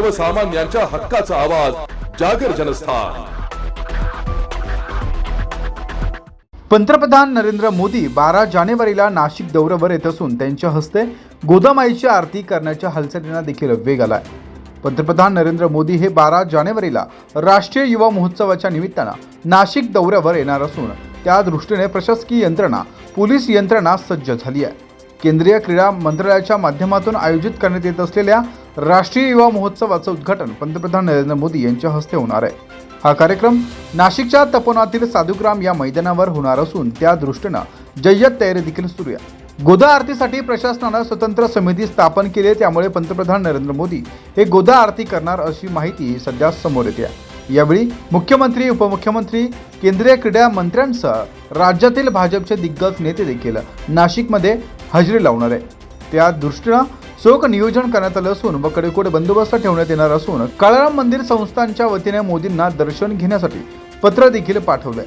सर्वसामान्यांच्या हक्काचा आवाज जागर जनस्थान. पंतप्रधान नरेंद्र मोदी बारा जानेवारीला नाशिक दौऱ्यावर येत असून त्यांच्या हस्ते गोदामाईची आरती करण्याच्या हालचालींना देखील वेग आलाय. पंतप्रधान नरेंद्र मोदी हे बारा जानेवारीला राष्ट्रीय युवा महोत्सवाच्या निमित्तानं नाशिक दौऱ्यावर येणार असून त्या दृष्टीने प्रशासकीय यंत्रणा पोलीस यंत्रणा सज्ज झाली आहे. केंद्रीय क्रीडा मंत्रालयाच्या माध्यमातून आयोजित करण्यात येत असलेल्या राष्ट्रीय युवा महोत्सवाचं उद्घाटन पंतप्रधान नरेंद्र मोदी यांच्या हस्ते होणार आहे. हा कार्यक्रम नाशिकच्या तपोनातील साधुग्राम या मैदानावर होणार असून त्या दृष्टीनं जय्यत तयारी देखील सुरू आहे. गोदा आरतीसाठी प्रशासनानं स्वतंत्र समिती स्थापन केली आहे त्यामुळे पंतप्रधान नरेंद्र मोदी हे गोदा आरती करणार अशी माहिती सध्या समोर येते. आहे यावेळी मुख्यमंत्री उपमुख्यमंत्री केंद्रीय क्रीडा मंत्र्यांसह राज्यातील भाजपचे दिग्गज नेते देखील नाशिकमध्ये हजेरी लावणार आहे. त्या दृष्टीनं चोख नियोजन करण्यात आलं असून व कडेकोट बंदोबस्त ठेवण्यात येणार असून काळाराम मंदिर संस्थांच्या वतीने मोदींना दर्शन घेण्यासाठी पत्र देखील पाठवलंय.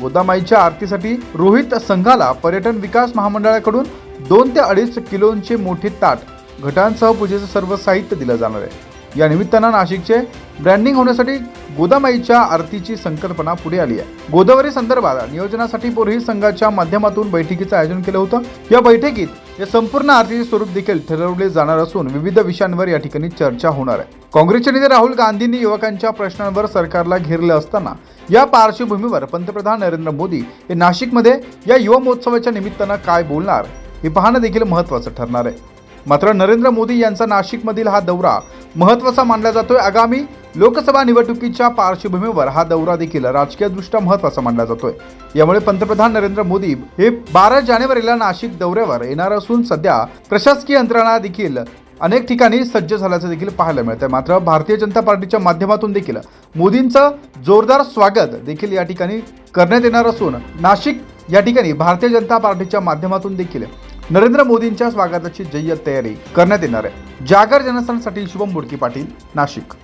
गोदामाईच्या आरतीसाठी रोहित संघाला पर्यटन विकास महामंडळाकडून दोन ते अडीच किलोचे मोठे ताट घटांसह पूजेचं सर्व साहित्य दिलं जाणार आहे. या निमित्तानं नाशिकचे ब्रँडिंग होण्यासाठी गोदामाईच्या आरतीची संकल्पना पुढे आली आहे. गोदावरी संदर्भात नियोजनासाठी पुरोहित संघाच्या माध्यमातून बैठकीचं आयोजन केलं होतं. या बैठकीत या संपूर्ण आरतीचे स्वरूप देखील ठरवले जाणार असून विविध विषयांवर या ठिकाणी चर्चा होणार आहे. काँग्रेसचे नेते राहुल गांधींनी युवकांच्या प्रश्नांवर सरकारला घेरलं असताना या पार्श्वभूमीवर पंतप्रधान नरेंद्र मोदी हे नाशिकमध्ये या युवा महोत्सवाच्या निमित्तानं काय बोलणार हे पाहणं देखील महत्त्वाचं ठरणार आहे. मात्र नरेंद्र मोदी यांचा नाशिकमधील हा दौरा महत्त्वाचा मानला जातोय. आगामी लोकसभा निवडणुकीच्या पार्श्वभूमीवर हा दौरा देखील राजकीयदृष्ट्या महत्त्वाचा मानला जातोय. यामुळे पंतप्रधान नरेंद्र मोदी हे बारा जानेवारीला नाशिक दौऱ्यावर येणार असून सध्या प्रशासकीय यंत्रणा देखील अनेक ठिकाणी सज्ज झाल्याचं देखील पाहायला मिळतंय. मात्र भारतीय जनता पार्टीच्या माध्यमातून देखील मोदींचं जोरदार स्वागत देखील या ठिकाणी करण्यात येणार असून नाशिक या ठिकाणी भारतीय जनता पार्टीच्या माध्यमातून देखील नरेंद्र मोदींच्या स्वागताची जय्यत तयारी करण्यात येणार आहे. जागर जनस्थानसाठी शुभम बुडकी पाटील नाशिक.